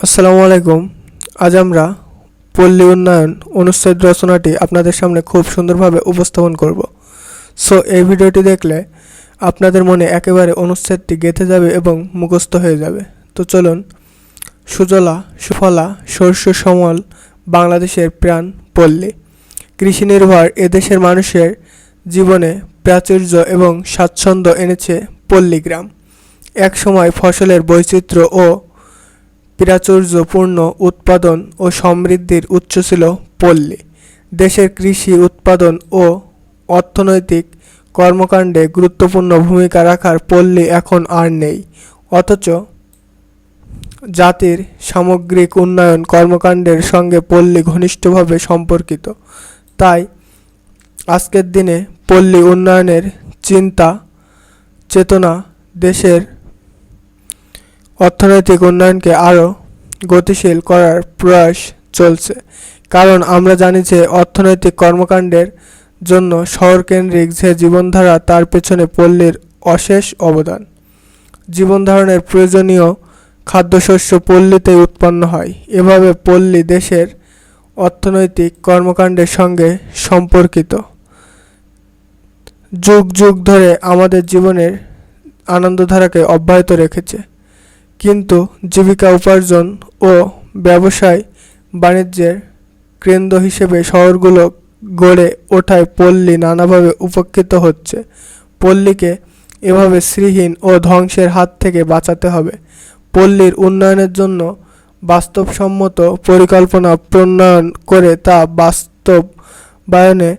আসসালামু আলাইকুম। আজ আমরা পল্লী উন্নয়ন অনুচ্ছেদ রচনাটি আপনাদের সামনে খুব সুন্দরভাবে উপস্থাপন করব। সো এই ভিডিওটি দেখলে আপনাদের মনে একেবারে অনুচ্ছেদটি গেঁথে যাবে এবং মুখস্থ হয়ে যাবে। তো চলুন, সুজলা, সুফলা শস্য সমল বাংলাদেশের প্রাণ পল্লী। কৃষি নির্ভর এদেশের মানুষের জীবনে প্রাচুর্য এবং স্বাচ্ছন্দ্য এনেছে পল্লীগ্রাম একসময় ফসলের বৈচিত্র্য ও প্রাচুর্যপূর্ণ উৎপাদন ও সমৃদ্ধির উৎস ছিল পল্লী। দেশের কৃষি উৎপাদন ও অর্থনৈতিক কর্মকাণ্ডে গুরুত্বপূর্ণ ভূমিকা রাখার পল্লী এখন আর নেই। অথচ জাতির সামগ্রিক উন্নয়ন কর্মকাণ্ডের সঙ্গে পল্লী ঘনিষ্ঠভাবে সম্পর্কিত। তাই আজকের দিনে পল্লী উন্নয়নের চিন্তা চেতনা দেশের অর্থনৈতিক উন্নয়নকে আরও গতিশীল করার প্রয়াস চলছে। কারণ আমরা জানি যে অর্থনৈতিক কর্মকাণ্ডের জন্য শহরকেন্দ্রিক যে জীবনধারা, তার পেছনে পল্লীর অশেষ অবদান। জীবনধারণের প্রয়োজনীয় খাদ্যশস্য পল্লীতেই উৎপন্ন হয়। এভাবে পল্লী দেশের অর্থনৈতিক কর্মকাণ্ডের সঙ্গে সম্পর্কিত। যুগ যুগ ধরে আমাদের জীবনের আনন্দধারাকে অব্যাহত রেখেছে। কিন্তু জীবিকা উপার্জন ও ব্যবসায় বাণিজ্যের কেন্দ্র হিসেবে শহরগুলো গড়ে ওঠায় পল্লী নানাভাবে উপকৃত হচ্ছে। পল্লীকে এভাবে শ্রীহীন ও ধ্বংসের হাত থেকে বাঁচাতে হবে। পল্লীর উন্নয়নের জন্য বাস্তবসম্মত পরিকল্পনা প্রণয়ন করে তা বাস্তবায়নে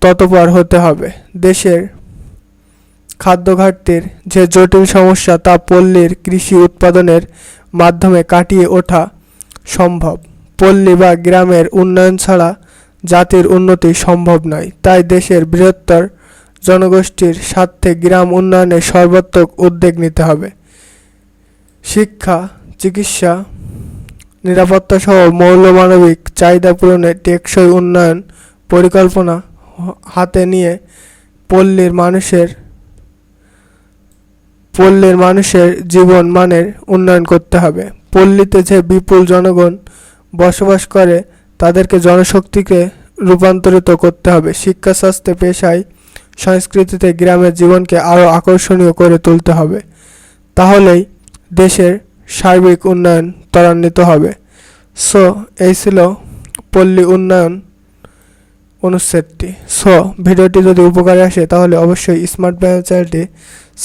তৎপর হতে হবে। দেশের খাদ্য ঘাটতির যে জটিল সমস্যা তা পল্লীর কৃষি উৎপাদনের মাধ্যমে কাটিয়ে ওঠা সম্ভব। পল্লী বা গ্রামের উন্নয়ন ছাড়া জাতির উন্নতি সম্ভব নয়। তাই দেশের বৃহত্তর জনগোষ্ঠীর স্বার্থে গ্রাম উন্নয়নে সর্বাত্মক উদ্যোগ নিতে হবে। শিক্ষা, চিকিৎসা, নিরাপত্তা সহ মৌলমানবিক চাহিদা পূরণে টেকসই উন্নয়ন পরিকল্পনা হাতে নিয়ে পল্লীর মানুষের পল্লীর মানুষের জীবন মানের উন্নয়ন করতে হবে। পল্লীতে যে বিপুল জনগণ বসবাস করে, তাদেরকে জনশক্তিকে রূপান্তরিত করতে হবে। শিক্ষা, স্বাস্থ্যে, পেশায়, সংস্কৃতিতে গ্রামের জীবনকে আরও আকর্ষণীয় করে তুলতে হবে। তাহলেই দেশের সার্বিক উন্নয়ন ত্বরান্বিত হবে। সো, এই ছিল পল্লী উন্নয়ন অনুচ্ছেদটি। সো, ভিডিওটি যদি উপকারে আসে, তাহলে অবশ্যই স্মার্ট ব্যায়াম চ্যানেলটি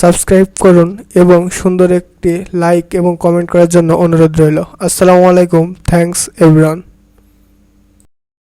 সাবস্ক্রাইব করুন এবং সুন্দর একটি লাইক এবং কমেন্ট করার জন্য অনুরোধ রইল। আসসালামু আলাইকুম। Thanks everyone.